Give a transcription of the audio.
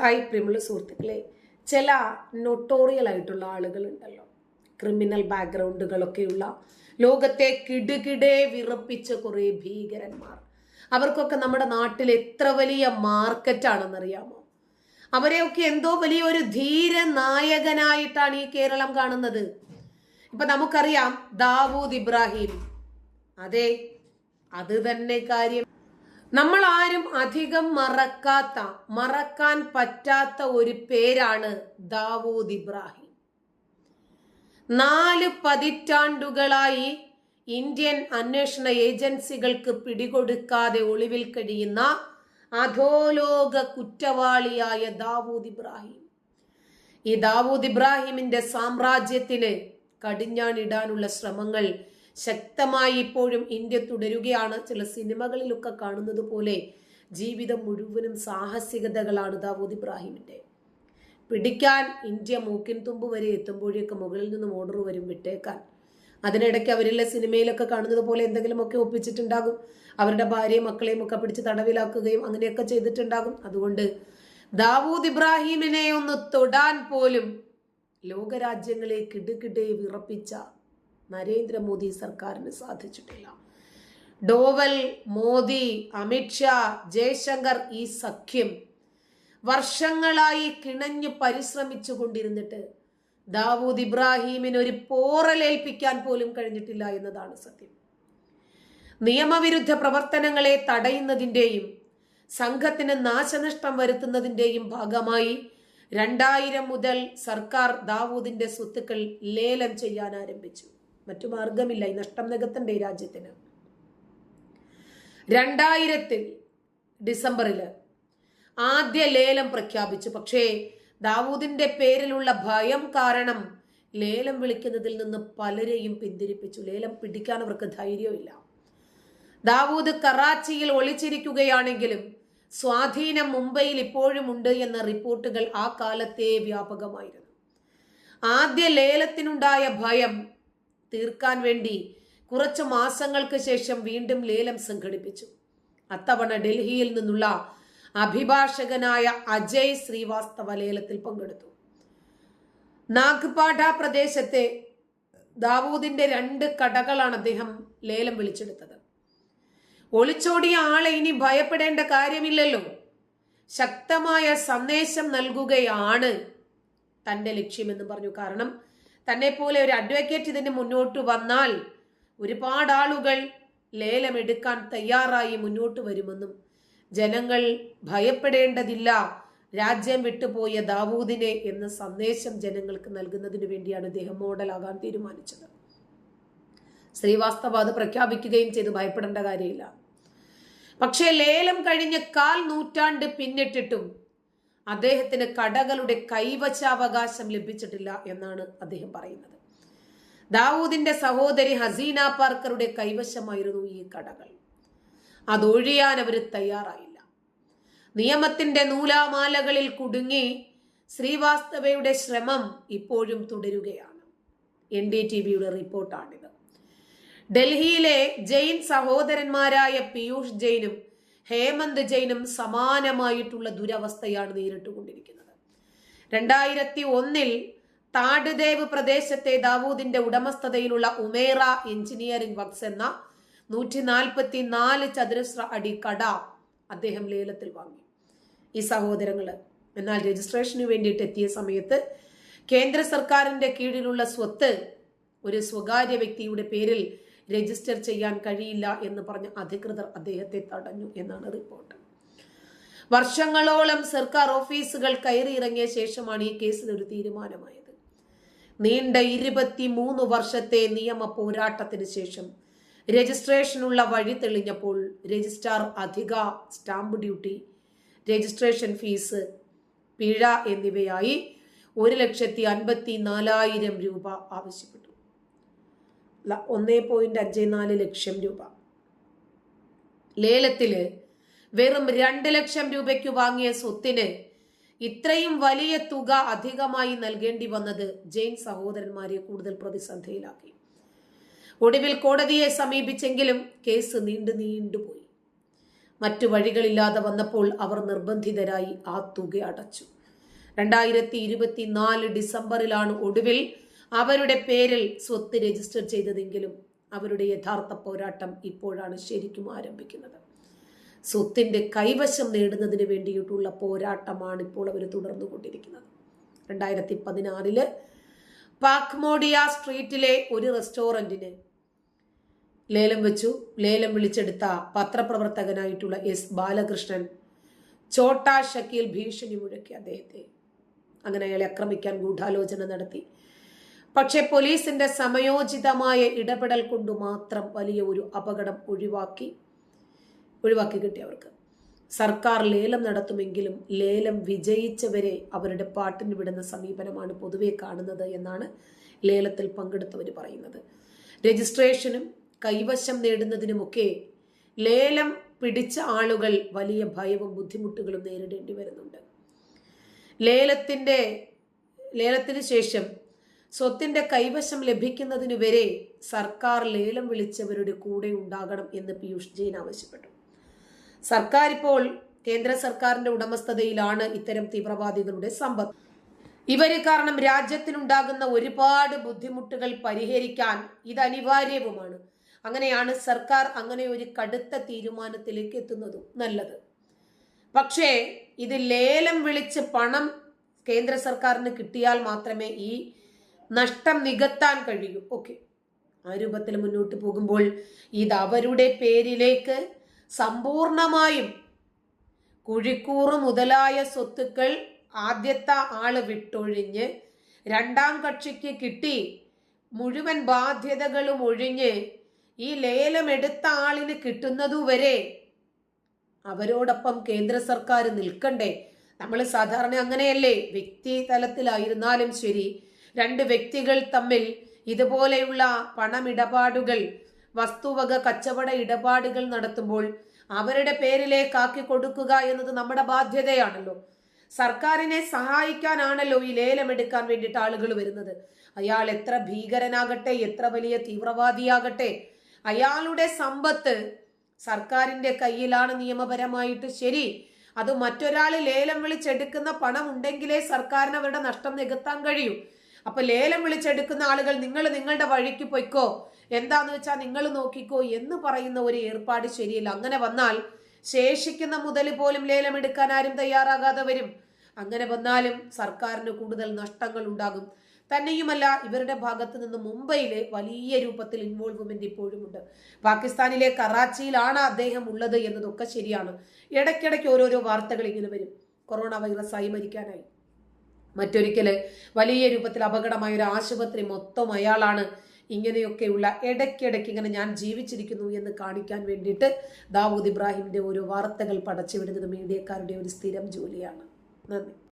Hi പ്രിയമുള്ള സുഹൃത്തുക്കളെ ചില നൊട്ടോറിയൽ ആയിട്ടുള്ള ആളുകളുണ്ടല്ലോ. ക്രിമിനൽ ബാക്ക്ഗ്രൗണ്ടുകളൊക്കെയുള്ള ലോകത്തെ കിടുകിടെ വിറപ്പിച്ച കുറേ ഭീകരന്മാർ. അവർക്കൊക്കെ നമ്മുടെ നാട്ടിൽ എത്ര വലിയ മാർക്കറ്റാണെന്നറിയാമോ അവരെയൊക്കെ എന്തോ വലിയൊരു ധീര നായകനായിട്ടാണ് ഈ കേരളം കാണുന്നത്. ഇപ്പൊ നമുക്കറിയാം ദാവൂദ് ഇബ്രാഹിം. അതെ അത് തന്നെ കാര്യം. നമ്മൾ ആരും അധികം മറക്കാത്ത മറക്കാൻ പറ്റാത്ത ഒരു പേരാണ് ദാവൂദ് ഇബ്രാഹിം. നാല് പതിറ്റാണ്ടുകളായി ഇന്ത്യൻ അന്വേഷണ ഏജൻസികൾക്ക് പിടികൊടുക്കാതെ ഒളിവിൽ കഴിയുന്ന അധോലോക കുറ്റവാളിയായ ദാവൂദ് ഇബ്രാഹിം. ഈ ദാവൂദ് ഇബ്രാഹിമിന്റെ സാമ്രാജ്യത്തിന് കടിഞ്ഞാണിടാനുള്ള ശ്രമങ്ങൾ ശക്തമായി ഇപ്പോഴും ഇന്ത്യ തുടരുകയാണ്. ചില സിനിമകളിലൊക്കെ കാണുന്നത് പോലെ ജീവിതം മുഴുവനും സാഹസികതകളാണ് ദാവൂദ് ഇബ്രാഹിമിന്റെ പിടിക്കാൻ ഇന്ത്യ മൂക്കിൻ തുമ്പ് വരെ എത്തുമ്പോഴേക്ക് മുകളിൽ നിന്നും ഓർഡർ വരും വിട്ടേക്കാൻ. അതിനിടയ്ക്ക് അവരിലെ സിനിമയിലൊക്കെ കാണുന്നത് പോലെ എന്തെങ്കിലുമൊക്കെ ഒപ്പിച്ചിട്ടുണ്ടാകും. അവരുടെ ഭാര്യയും മക്കളെയും ഒക്കെ പിടിച്ച് തടവിലാക്കുകയും അങ്ങനെയൊക്കെ ചെയ്തിട്ടുണ്ടാകും. അതുകൊണ്ട് ദാവൂദ് ഇബ്രാഹിമിനെ ഒന്ന് തൊടാൻ പോലും ലോകരാജ്യങ്ങളെ കിടുകിടെ വിറപ്പിച്ച നരേന്ദ്രമോദി സർക്കാരിന് സാധിച്ചിട്ടില്ല. ഡോവൽ മോദി അമിത്ഷാ ജയശങ്കർ ഈ സഖ്യം വർഷങ്ങളായി കിണഞ്ഞു പരിശ്രമിച്ചു കൊണ്ടിരുന്നിട്ട് ദാവൂദ് ഇബ്രാഹീമിന് ഒരു പോറലേൽപ്പിക്കാൻ പോലും കഴിഞ്ഞിട്ടില്ല എന്നതാണ് സത്യം. നിയമവിരുദ്ധ പ്രവർത്തനങ്ങളെ തടയുന്നതിന്റെയും സംഘത്തിന് നാശനഷ്ടം വരുത്തുന്നതിന്റെയും ഭാഗമായി രണ്ടായിരം മുതൽ സർക്കാർ ദാവൂദിന്റെ സ്വത്തുക്കൾ ലേലം ചെയ്യാൻ ആരംഭിച്ചു. മറ്റു മാർഗമില്ല ഈ നഷ്ടം നികത്തണ്ടേ രാജ്യത്തിന്? രണ്ടായിരത്തിൽ ഡിസംബറിൽ ആദ്യ ലേലം പ്രഖ്യാപിച്ചു. പക്ഷേ ദാവൂദിന്റെ പേരിലുള്ള ഭയം കാരണം ലേലം വിളിക്കുന്നതിൽ നിന്ന് പലരെയും പിന്തിരിപ്പിച്ചു. ലേലം പിടിക്കാൻ അവർക്ക് ധൈര്യമില്ല. ദാവൂദ് കറാച്ചിയിൽ ഒളിച്ചിരിക്കുകയാണെങ്കിലും സ്വാധീനം മുംബൈയിൽ ഇപ്പോഴും ഉണ്ട് എന്ന റിപ്പോർട്ടുകൾ ആ കാലത്തെ വ്യാപകമായിരുന്നു. ആദ്യ ലേലത്തിനുണ്ടായ ഭയം തീർക്കാൻ വേണ്ടി കുറച്ച് മാസങ്ങൾക്ക് ശേഷം വീണ്ടും ലേലം സംഘടിപ്പിച്ചു. അത്തവണ ഡൽഹിയിൽ നിന്നുള്ള അഭിഭാഷകനായ അജയ് ശ്രീവാസ്തവ ലേലത്തിൽ പങ്കെടുത്തു. നാഗ്പാഠ പ്രദേശത്തെ ദാവൂദിന്റെ രണ്ട് കടകളാണ് അദ്ദേഹം ലേലം വിളിച്ചെടുത്തത്. ഒളിച്ചോടിയ ആളെ ഇനി ഭയപ്പെടേണ്ട കാര്യമില്ലല്ലോ. ശക്തമായ സന്ദേശം നൽകുകയാണ് തന്റെ ലക്ഷ്യമെന്ന് പറഞ്ഞു. കാരണം തന്നെ പോലെ ഒരു അഡ്വക്കേറ്റ് ഇതിന് മുന്നോട്ട് വന്നാൽ ഒരുപാട് ആളുകൾ ലേലമെടുക്കാൻ തയ്യാറായി മുന്നോട്ട് വരുമെന്നും ജനങ്ങൾ ഭയപ്പെടേണ്ടതില്ല. രാജ്യം വിട്ടുപോയ ദാവൂദിനെ എന്ന സന്ദേശം ജനങ്ങൾക്ക് നൽകുന്നതിന് വേണ്ടിയാണ് ഇദ്ദേഹം മോഡലാകാൻ തീരുമാനിച്ചത്. ശ്രീവാസ്തവ അത് പ്രഖ്യാപിക്കുകയും ചെയ്ത് ഭയപ്പെടേണ്ട കാര്യമില്ല. പക്ഷേ ലേലം കഴിഞ്ഞ് കാൽ നൂറ്റാണ്ട് പിന്നിട്ടിട്ടും അദ്ദേഹത്തിന് കടകളുടെ കൈവശാവകാശം ലഭിച്ചിട്ടില്ല എന്നാണ് അദ്ദേഹം പറയുന്നത്. ദാവൂദിന്റെ സഹോദരി ഹസീന പാർക്കറുടെ കൈവശമായിരുന്നു ഈ കടകൾ. അതൊഴിയാൻ അവർ തയ്യാറായില്ല. നിയമത്തിന്റെ നൂലാമാലകളിൽ കുടുങ്ങി ശ്രീവാസ്തവയുടെ ശ്രമം ഇപ്പോഴും തുടരുകയാണ്. എൻ ഡി ടി വിയുടെ റിപ്പോർട്ടാണിത്. ഡൽഹിയിലെ ജെയിൻ സഹോദരന്മാരായ പീയൂഷ് ജെയിനും ഹേമന്ത് ജൈനും സമാനമായിട്ടുള്ള ദുരവസ്ഥയാണ് നേരിട്ടുകൊണ്ടിരിക്കുന്നത്. രണ്ടായിരത്തി ഒന്നിൽ താഡ്ദേവ് പ്രദേശത്തെ ദാവൂദിന്റെ ഉടമസ്ഥതയിലുള്ള ഉമേറ എഞ്ചിനീയറിംഗ് വർക്ക്സ് എന്ന നൂറ്റി നാൽപ്പത്തി നാല് ചതുരശ്ര അടി കട അദ്ദേഹം ലേലത്തിൽ വാങ്ങി. ഈ സഹോദരങ്ങൾ എന്നാൽ രജിസ്ട്രേഷന് വേണ്ടിയിട്ട് എത്തിയ സമയത്ത് കേന്ദ്ര സർക്കാരിന്റെ കീഴിലുള്ള സ്വത്ത് ഒരു സ്വകാര്യ വ്യക്തിയുടെ പേരിൽ രജിസ്റ്റർ ചെയ്യാൻ കഴിയില്ല എന്ന് പറഞ്ഞ അധികൃതർ അദ്ദേഹത്തെ തടഞ്ഞു എന്നാണ് റിപ്പോർട്ട്. വർഷങ്ങളോളം സർക്കാർ ഓഫീസുകൾ കയറിയിറങ്ങിയ ശേഷമാണ് ഈ കേസിൽ ഒരു തീരുമാനമായത്. നീണ്ട ഇരുപത്തി മൂന്ന് വർഷത്തെ നിയമ പോരാട്ടത്തിന് ശേഷം രജിസ്ട്രേഷനുള്ള വഴി തെളിഞ്ഞപ്പോൾ രജിസ്ട്രാർ അധിക സ്റ്റാമ്പ് ഡ്യൂട്ടി രജിസ്ട്രേഷൻ ഫീസ് പിഴ എന്നിവയായി ഒരു ലക്ഷത്തി അൻപത്തി നാലായിരം രൂപ ആവശ്യപ്പെട്ടു. ഒന്നേ പോയിന്റ് അഞ്ച് നാല് ലക്ഷം രൂപ. ലേലത്തിൽ വെറും രണ്ട് ലക്ഷം രൂപയ്ക്ക് വാങ്ങിയ സ്വത്തിന് ഇത്രയും വലിയ തുക അധികമായി നൽകേണ്ടി വന്നത് ജെയിൻ സഹോദരന്മാരെ കൂടുതൽ പ്രതിസന്ധിയിലാക്കി. ഒടുവിൽ കോടതിയെ സമീപിച്ചെങ്കിലും കേസ് നീണ്ടു നീണ്ടുപോയി മറ്റു വഴികളില്ലാതെ വന്നപ്പോൾ അവർ നിർബന്ധിതരായി ആ തുക അടച്ചു. രണ്ടായിരത്തി ഇരുപത്തിനാല് ഡിസംബറിലാണ് ഒടുവിൽ അവരുടെ പേരിൽ സ്വത്ത് രജിസ്റ്റർ ചെയ്തതെങ്കിലും അവരുടെ യഥാർത്ഥ പോരാട്ടം ഇപ്പോഴാണ് ശരിക്കും ആരംഭിക്കുന്നത്. സ്വത്തിന്റെ കൈവശം നേടുന്നതിന് വേണ്ടിയിട്ടുള്ള പോരാട്ടമാണ് ഇപ്പോൾ അവർ തുടർന്നുകൊണ്ടിരിക്കുന്നത് രണ്ടായിരത്തി പതിനാറിൽ പാക്മോഡിയ സ്ട്രീറ്റിലെ ഒരു റെസ്റ്റോറന്റിന് ലേലം വെച്ചു. ലേലം വിളിച്ചെടുത്ത പത്രപ്രവർത്തകനായിട്ടുള്ള എസ് ബാലകൃഷ്ണൻ ചോട്ടാ ഷക്കീൽ ഭീഷണി മുഴക്കി അദ്ദേഹത്തെ. അങ്ങനെ അയാളെ ആക്രമിക്കാൻ ഗൂഢാലോചന നടത്തി. പക്ഷേ പോലീസിന്റെ സമയോചിതമായ ഇടപെടൽ കൊണ്ട് മാത്രം വലിയ ഒരു അപകടം ഒഴിവാക്കി ഒഴിവാക്കി കിട്ടി അവർക്ക്. സർക്കാർ ലേലം നടത്തുമെങ്കിലും ലേലം വിജയിച്ചവരെ അവരുടെ പാട്ടിന് വിടുന്ന സമീപനമാണ് പൊതുവെ കാണുന്നത് എന്നാണ് ലേലത്തിൽ പങ്കെടുത്തവർ പറയുന്നത്. രജിസ്ട്രേഷനും കൈവശം നേടുന്നതിനുമൊക്കെ ലേലം പിടിച്ച ആളുകൾ വലിയ ഭയവും ബുദ്ധിമുട്ടുകളും നേരിടേണ്ടി വരുന്നുണ്ട്. ലേലത്തിന്റെ ലേലത്തിന് ശേഷം സ്വത്തിന്റെ കൈവശം ലഭിക്കുന്നതിന് വരെ സർക്കാർ ലേലം വിളിച്ചവരുടെ കൂടെ ഉണ്ടാകണം എന്ന് പീയൂഷ് ജെയിൻ ആവശ്യപ്പെട്ടു. സർക്കാർ ഇപ്പോൾ കേന്ദ്ര സർക്കാരിന്റെ ഉടമസ്ഥതയിലാണ് ഇത്തരം തീവ്രവാദികളുടെ സമ്പത്ത്. ഇവർ കാരണം രാജ്യത്തിനുണ്ടാകുന്ന ഒരുപാട് ബുദ്ധിമുട്ടുകൾ പരിഹരിക്കാൻ ഇത് അനിവാര്യവുമാണ്. അങ്ങനെയാണ് സർക്കാർ അങ്ങനെ ഒരു കടുത്ത തീരുമാനത്തിലേക്ക് എത്തുന്നതും നല്ലത്. പക്ഷേ ഇത് ലേലം വിളിച്ച് പണം കേന്ദ്ര സർക്കാരിന് കിട്ടിയാൽ മാത്രമേ ഈ നഷ്ടം നികത്താൻ കഴിയും. ഓക്കെ ആ രൂപത്തിൽ മുന്നോട്ട് പോകുമ്പോൾ ഇത് അവരുടെ പേരിലേക്ക് സമ്പൂർണമായും കുഴിക്കൂറ് മുതലായ സ്വത്തുക്കൾ ആദ്യത്തെ ആൾ വിട്ടൊഴിഞ്ഞ് രണ്ടാം കക്ഷിക്ക് കിട്ടി. മുഴുവൻ ബാധ്യതകളും ഒഴിഞ്ഞ് ഈ ലേലം എടുത്ത ആളിന് കിട്ടുന്നതുവരെ അവരോടൊപ്പം കേന്ദ്ര സർക്കാർ നിൽക്കണ്ടേ? നമ്മൾ സാധാരണ അങ്ങനെയല്ലേ? വ്യക്തി തലത്തിലായിരുന്നാലും ശരി രണ്ട് വ്യക്തികൾ തമ്മിൽ ഇതുപോലെയുള്ള പണമിടപാടുകൾ വസ്തുവക കച്ചവട ഇടപാടുകൾ നടത്തുമ്പോൾ അവരുടെ പേരിലേക്കാക്കി കൊടുക്കുക എന്നത് നമ്മുടെ ബാധ്യതയാണല്ലോ. സർക്കാരിനെ സഹായിക്കാനാണല്ലോ ഈ ലേലമെടുക്കാൻ വേണ്ടിയിട്ട് ആളുകൾ വരുന്നത്. അയാൾ എത്ര ഭീകരനാകട്ടെ എത്ര വലിയ തീവ്രവാദിയാകട്ടെ അയാളുടെ സമ്പത്ത് സർക്കാരിന്റെ കയ്യിലാണ് നിയമപരമായിട്ട് ശരി. അത് മറ്റൊരാൾ ലേലം വിളിച്ചെടുക്കുന്ന പണം ഉണ്ടെങ്കിലേ സർക്കാരിന് അവരുടെ നഷ്ടം നികത്താൻ കഴിയൂ. അപ്പൊ ലേലം വിളിച്ചെടുക്കുന്ന ആളുകൾ നിങ്ങൾ നിങ്ങളുടെ വഴിക്ക് പൊയ്ക്കോ. എന്താന്ന് വെച്ചാൽ നിങ്ങൾ നോക്കിക്കോ എന്ന് പറയുന്ന ഒരു ഏർപ്പാട് ശരിയല്ല. അങ്ങനെ വന്നാൽ ശേഷിക്കുന്ന മുതൽ പോലും ലേലം എടുക്കാൻ ആരും തയ്യാറാകാതെ വരും. അങ്ങനെ വന്നാലും സർക്കാരിന് കൂടുതൽ നഷ്ടങ്ങൾ ഉണ്ടാകും. തന്നെയുമല്ല ഇവരുടെ ഭാഗത്ത് നിന്ന് മുംബൈയിൽ വലിയ രൂപത്തിൽ ഇൻവോൾവ്മെന്റ് ഇപ്പോഴുമുണ്ട് പാകിസ്ഥാനിലെ കറാച്ചിയിലാണ് അദ്ദേഹം ഉള്ളത് എന്നതൊക്കെ ശരിയാണ്. ഇടയ്ക്കിടയ്ക്ക് ഓരോരോ വാർത്തകൾ ഇങ്ങനെ വരും. കൊറോണ വൈറസായി മരിക്കാനായി. മറ്റൊരിക്കൽ വലിയ രൂപത്തിൽ അപകടമായ ഒരു ആശുപത്രി മൊത്തം അയാളാണ്. ഇങ്ങനെയൊക്കെയുള്ള ഇടയ്ക്കിടയ്ക്ക് ഇങ്ങനെ ഞാൻ ജീവിച്ചിരിക്കുന്നു എന്ന് കാണിക്കാൻ വേണ്ടിയിട്ട് ദാവൂദ് ഇബ്രാഹിമിന്റെ ഓരോ വാർത്തകൾ പടച്ചുവിടുന്നത് മീഡിയക്കാരുടെ ഒരു സ്ഥിരം ജോലിയാണ്. നന്ദി.